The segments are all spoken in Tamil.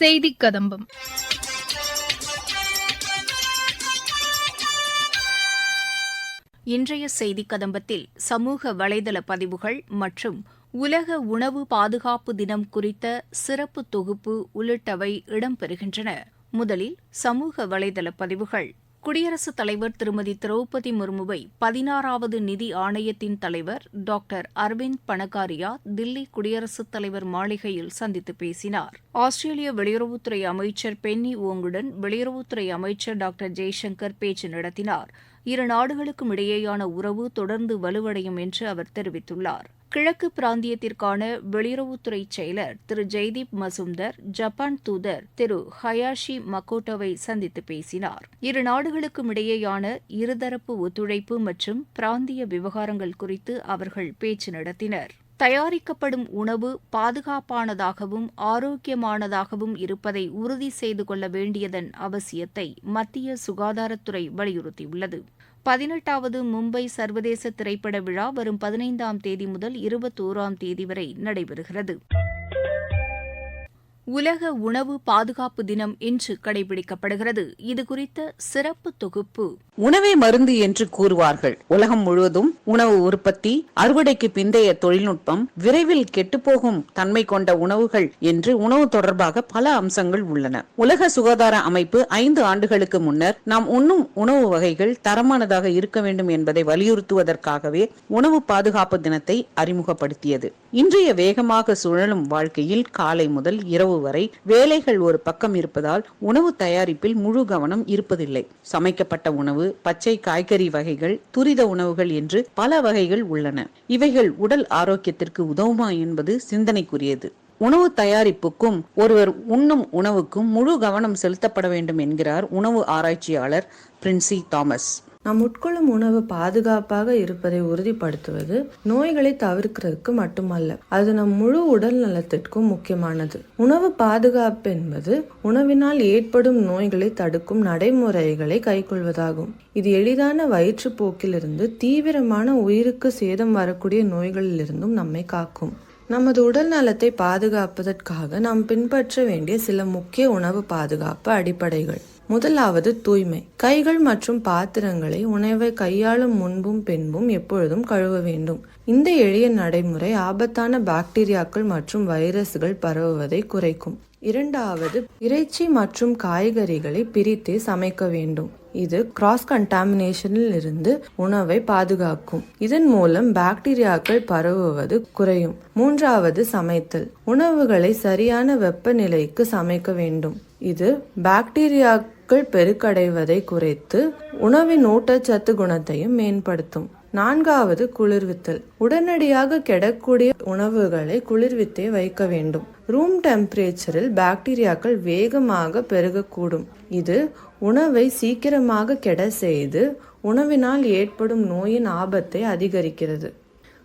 செய்தி கதம்பம். இன்றைய செய்தி கதம்பத்தில் சமூக வலைதள பதிவுகள் மற்றும் உலக உணவு பாதுகாப்பு தினம் குறித்த சிறப்பு தொகுப்பு உள்ளிட்டவை இடம்பெறுகின்றன. முதலில் சமூக வலைதள பதிவுகள். குடியரசுத் தலைவர் திருமதி திரௌபதி முர்முவை பதினாறாவது நிதி ஆணையத்தின் தலைவர் டாக்டர் அரவிந்த் பணகாரியா தில்லி குடியரசுத் தலைவர் மாளிகையில் சந்தித்து பேசினார். ஆஸ்திரேலிய வெளியுறவுத்துறை அமைச்சர் பென்னி ஓங்குடன் வெளியுறவுத்துறை அமைச்சர் டாக்டர் ஜெய்சங்கர் பேச்சு நடத்தினார். இரு நாடுகளுக்கும் இடையேயான உறவு தொடர்ந்து வலுவடையும் என்று அவர் தெரிவித்துள்ளார். கிழக்கு பிராந்தியத்திற்கான வெளியுறவுத்துறை செயலர் திரு ஜெய்தீப் மசும்தர் ஜப்பான் தூதர் திரு ஹயாஷி மக்கோட்டோவை சந்தித்து பேசினார். இரு நாடுகளுக்கும் இடையேயான இருதரப்பு ஒத்துழைப்பு மற்றும் பிராந்திய விவகாரங்கள் குறித்து அவர்கள் பேச்சு நடத்தினர். தயாரிக்கப்படும் உணவு பாதுகாப்பானதாகவும் ஆரோக்கியமானதாகவும் இருப்பதை உறுதி செய்து கொள்ள வேண்டியதன் அவசியத்தை மத்திய சுகாதாரத்துறை வலியுறுத்தியுள்ளது. பதினெட்டாவது மும்பை சர்வதேச திரைப்பட விழா வரும் பதினைந்தாம் தேதி முதல் இருபத்தோராம் தேதி வரை நடைபெறுகிறது. உலக உணவு பாதுகாப்பு தினம் இன்று கடைபிடிக்கப்படுகிறது. இது குறித்த சிறப்பு தொகுப்பு. உணவே மருந்து என்று கூறுவார்கள். உலகம் முழுவதும் உணவு உற்பத்தி அறுவடைக்கு பிந்தைய தொழில்நுட்பம் விரைவில் கெட்டுப்போகும் தன்மை கொண்ட உணவுகள் என்று உணவு தொடர்பாக பல அம்சங்கள் உள்ளன. உலக சுகாதார அமைப்பு ஐந்து ஆண்டுகளுக்கு முன்னர் நாம் உண்ணும் உணவு வகைகள் தரமானதாக இருக்க வேண்டும் என்பதை வலியுறுத்துவதற்காகவே உணவு பாதுகாப்பு தினத்தை அறிமுகப்படுத்தியது. இன்றைய வேகமாக சுழலும் வாழ்க்கையில் காலை முதல் இரவு வரை வேலைகள் ஒரு பக்கம் இருப்பதால் உணவு தயாரிப்பில் முழு கவனம் இருப்பதில்லை. சமைக்கப்பட்ட உணவு பச்சை காய்கறி வகைகள் துரித உணவுகள் என்று பல வகைகள் உள்ளன. இவைகள் உடல் ஆரோக்கியத்திற்கு உதவுமா என்பது சிந்தனைக்குரியது. உணவு தயாரிப்புக்கும் ஒருவர் உண்ணும் உணவுக்கும் முழு கவனம் செலுத்தப்பட வேண்டும் என்கிறார் உணவு ஆராய்ச்சியாளர் பிரின்சி தாமஸ். நாம் உட்கொள்ளும் உணவு பாதுகாப்பாக இருப்பதை உறுதிப்படுத்துவது நோய்களை தவிர்க்கிறதுக்கு மட்டுமல்ல அது நம் முழு உடல் நலத்திற்கும் முக்கியமானது. உணவு பாதுகாப்பு என்பது உணவினால் ஏற்படும் நோய்களை தடுக்கும் நடைமுறைகளை கைக்கொள்வதாகும். இது எளிதான வயிற்றுப்போக்கிலிருந்து தீவிரமான உயிருக்கு சேதம் வரக்கூடிய நோய்களிலிருந்தும் நம்மை காக்கும். நமது உடல் நலத்தை பாதுகாப்பதற்காக நாம் பின்பற்ற வேண்டிய சில முக்கிய உணவு பாதுகாப்பு அடிப்படைகள். முதலாவது தூய்மை. கைகள் மற்றும் பாத்திரங்களை உணவை கையாளும் முன்பும் பின்பும் எப்பொழுதும் கழுவ வேண்டும். இந்த எளிய நடைமுறை ஆபத்தான பாக்டீரியாக்கள் மற்றும் வைரஸ்கள் பரவுவதை குறைக்கும். இரண்டாவது இறைச்சி மற்றும் காய்கறிகளை பிரித்தே சமைக்க வேண்டும். இது கிராஸ் கண்டாமினேஷனில் இருந்து உணவை பாதுகாக்கும். இதன் மூலம் பாக்டீரியாக்கள் பரவுவது குறையும். மூன்றாவது சமைத்தல். உணவுகளை சரியான வெப்பநிலைக்கு சமைக்க வேண்டும். இது பாக்டீரியா பாக்டீரியாக்கள் பெருக்கடைவதை குறைத்து உணவின் ஊட்டச்சத்து குணத்தையும் மேம்படுத்தும். நான்காவது குளிர்வித்தல். உடனடியாக கெடக்கூடிய உணவுகளை குளிர்வித்தே வைக்க வேண்டும். ரூம் டெம்பரேச்சரில் பாக்டீரியாக்கள் வேகமாக பெருகக்கூடும். இது உணவை சீக்கிரமாக கெட செய்து உணவினால் ஏற்படும் நோயின் ஆபத்தை அதிகரிக்கிறது.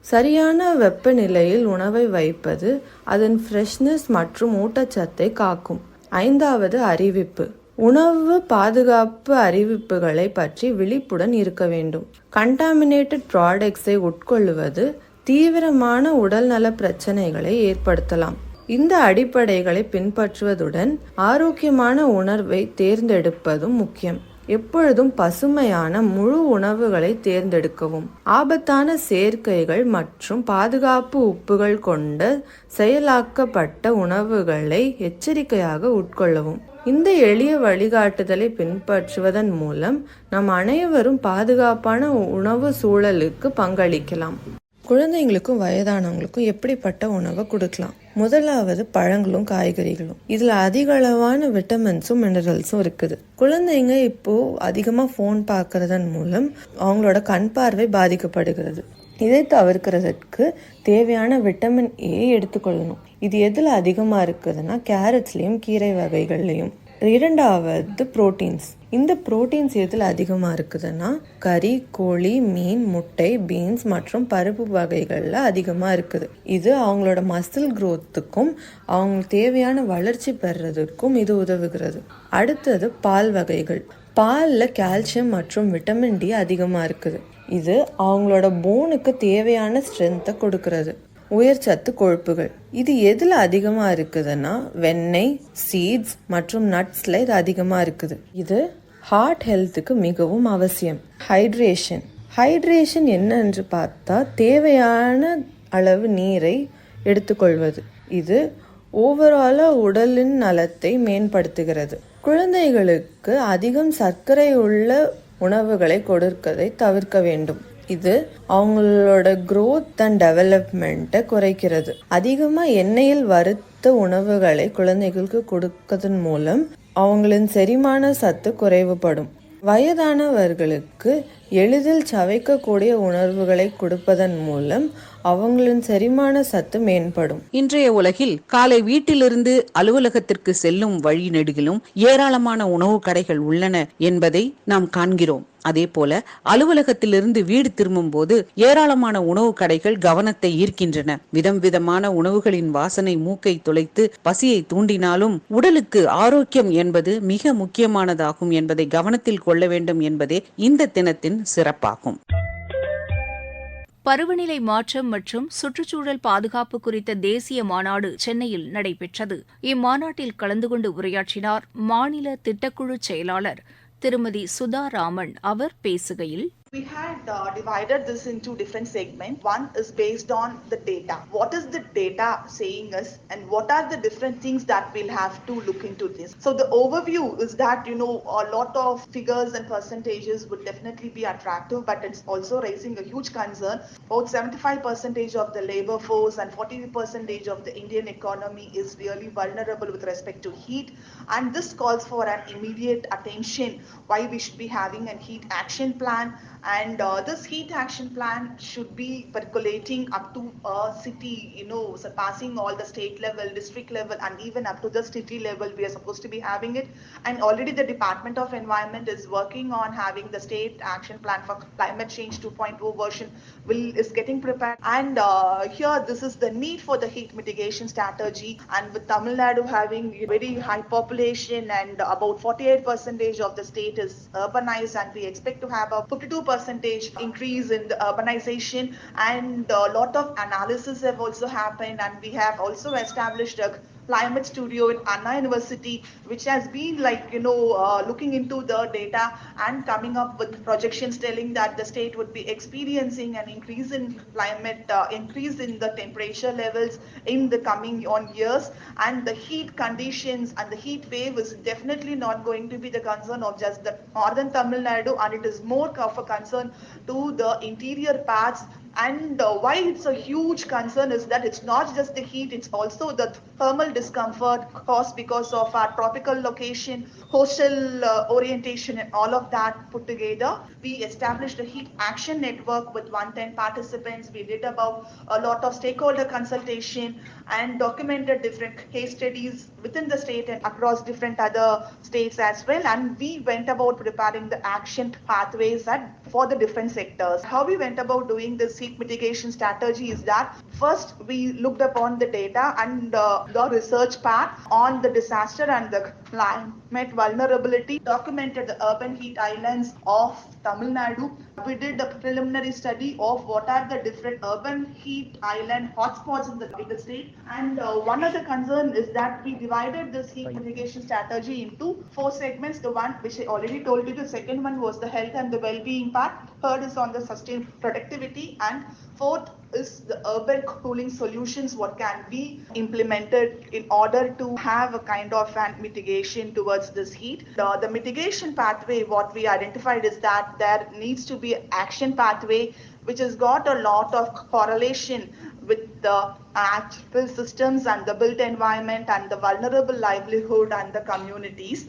சரியான வெப்பநிலையில் உணவை வைப்பது அதன் ஃப்ரெஷ்னஸ் மற்றும் ஊட்டச்சத்தை காக்கும். ஐந்தாவது அறிவிப்பு. உணவு பாதுகாப்பு அறிவிப்புகளை பற்றி விழிப்புடன் இருக்க வேண்டும். கண்டாமினேட்டட் ப்ராடக்ட்ஸை உட்கொள்வது தீவிரமான உடல்நல பிரச்சனைகளை ஏற்படுத்தலாம். இந்த அடிப்படைகளை பின்பற்றுவதுடன் ஆரோக்கியமான உணர்வை தேர்ந்தெடுப்பதும் முக்கியம். எப்பொழுதும் பசுமையான முழு உணவுகளை தேர்ந்தெடுக்கவும். ஆபத்தான சேர்க்கைகள் மற்றும் பாதுகாப்பு உப்புகள் கொண்ட செயலாக்கப்பட்ட உணவுகளை எச்சரிக்கையாக உட்கொள்ளவும். இந்த எளிய வழிகாட்டுதலை பின்பற்றுவதன் மூலம் நம் அனைவரும் பாதுகாப்பான உணவு சூழலுக்கு பங்களிக்கலாம். குழந்தைங்களுக்கும் வயதானவங்களுக்கும் எப்படிப்பட்ட உணவை கொடுக்கலாம்? முதலாவது பழங்களும் காய்கறிகளும். இதில் அதிக அளவான விட்டமின்ஸும் மினரல்ஸும் இருக்குது. குழந்தைங்க இப்போ அதிகமாக ஃபோன் பார்க்கறதன் மூலம் அவங்களோட கண் பார்வை பாதிக்கப்படுகிறது. இதை தவிர்க்கிறதுக்கு தேவையான விட்டமின் ஏ எடுத்துக்கொள்ளணும். இது எதில் அதிகமாக இருக்குதுன்னா கேரட்ஸ்லேயும் கீரை வகைகள்லையும். இரண்டாவது புரோட்டீன்ஸ். இந்த புரோட்டீன்ஸ் எதில் அதிகமாக இருக்குதுன்னா கறி கோழி மீன் முட்டை பீன்ஸ் மற்றும் பருப்பு வகைகளில் அதிகமாக இருக்குது. இது அவங்களோட மசில் க்ரோத்துக்கும் அவங்களுக்கு தேவையான வளர்ச்சி பெறுறதுக்கும் இது உதவுகிறது. அடுத்தது பால் வகைகள். பாலில் கால்சியம் மற்றும் விட்டமின் டி அதிகமாக இருக்குது. இது அவங்களோட போனுக்கு தேவையான ஸ்ட்ரென்த்தை கொடுக்கறது. உயர்சத்து கொழுப்புகள். இது எதுல அதிகமா இருக்குதுன்னா வெண்ணெய் சீட்ஸ் மற்றும் நட்ஸ்ல இது அதிகமா இருக்குது. இது ஹார்ட் ஹெல்த்துக்கு மிகவும் அவசியம். ஹைட்ரேஷன் ஹைட்ரேஷன் என்னன்னு பார்த்தா தேவையான அளவு நீரை எடுத்துக்கொள்வது. இது ஓவராலாக உடலின் நலத்தை மேம்படுத்துகிறது. குழந்தைகளுக்கு அதிகம் சர்க்கரை உள்ள உணவுகளை கொடுக்கதை தவிர்க்க வேண்டும். இது அவங்களோட க்ரோத் அண்ட் டெவலப்மெண்ட்டை குறைக்கிறது. அதிகமாக எண்ணெயில் வறுத்த உணவுகளை குழந்தைகளுக்கு கொடுக்கதன் மூலம் அவங்களின் செரிமான சத்து குறைவுபடும். வயதானவர்களுக்கு எளிதில் சவைக்கக்கூடிய உணர்வுகளை கொடுப்பதன் மூலம் அவங்களின் செரிமான சத்து மேம்படும். இன்றைய உலகில் காலை வீட்டிலிருந்து அலுவலகத்திற்கு செல்லும் வழி நெடுகிலும் ஏராளமான உணவு கடைகள் உள்ளன என்பதை நாம் காண்கிறோம். அதே போல அலுவலகத்திலிருந்து வீடு திரும்பும் போது ஏராளமான உணவு கடைகள் கவனத்தை ஈர்க்கின்றன. விதம் விதமான உணவுகளின் வாசனை மூக்கை துளைத்து பசியை தூண்டினாலும் உடலுக்கு ஆரோக்கியம் என்பது மிக முக்கியமானதாகும் என்பதை கவனத்தில் கொள்ள வேண்டும் என்பதே இந்த தினத்தின் சிறப்பாகும். பருவநிலை மாற்றம் மற்றும் சுற்றுச்சூழல் பாதுகாப்பு குறித்த தேசிய மாநாடு சென்னையில் நடைபெற்றது. இம்மாநாட்டில் கலந்து கொண்டு உரையாற்றினார் மாநில திட்டக்குழு செயலாளர் திருமதி சுதா ராமன் அவர் பேசுகையில் We had uh, divided this into different segments. One is based on the data. What is the data saying us and what are the different things that we'll have to look into this? So the overview is that, you know, a lot of figures and percentages would definitely be attractive, but it's also raising a huge concern. About 75 percentage of the labor force and 40 percentage of the Indian economy is really vulnerable with respect to heat. And this calls for an immediate attention why we should be having a heat action plan and uh, this heat action plan should be percolating up to a city, you know, surpassing all the state level, district level, and even up to the city level. We are supposed to be having it. And already the Department of Environment is working on having the state action plan for climate change 2.0 version will is getting prepared. And uh, here, this is the need for the heat mitigation strategy. And with Tamil Nadu having very high population and about 48 percentage of the state is urbanized, and we expect to have a 52 percentage increase in the urbanization and a lot of analysis have also happened and we have also established a climate studio in Anna University which has been like you know uh, looking into the data and coming up with projections telling that the state would be experiencing an increase in climate uh, increase in the temperature levels in the coming on years. And the heat conditions and the heat wave is definitely not going to be the concern of just the northern Tamil Nadu and it is more of a concern to the interior parts and uh, why it's a huge concern is that it's not just the heat, it's also the thermal discomfort caused because of our tropical location, coastal uh, orientation, and all of that put together. We established a heat action network with 110 participants. We did about a lot of stakeholder consultation and documented different case studies within the state and across different other states as well. And we went about preparing the action pathways at, for the different sectors. How we went about doing this heat mitigation strategy is that first we looked upon the data and uh, the research path on the disaster and the climate vulnerability, documented the urban heat islands of Tamil Nadu. We did a preliminary study of what are the different urban heat island hotspots in the, in the state. And uh, one the concern is that we divided this heat mitigation strategy into four segments. The one which I already told you, the second one was the health and the well-being part. Third is on the sustained productivity and fourth is the urban cooling solutions what can be implemented in order to have a kind of an mitigation towards this heat. The, the mitigation pathway what we identified is that there needs to be action pathway which has got a lot of correlation with the actual systems and the built environment and the vulnerable livelihood and the communities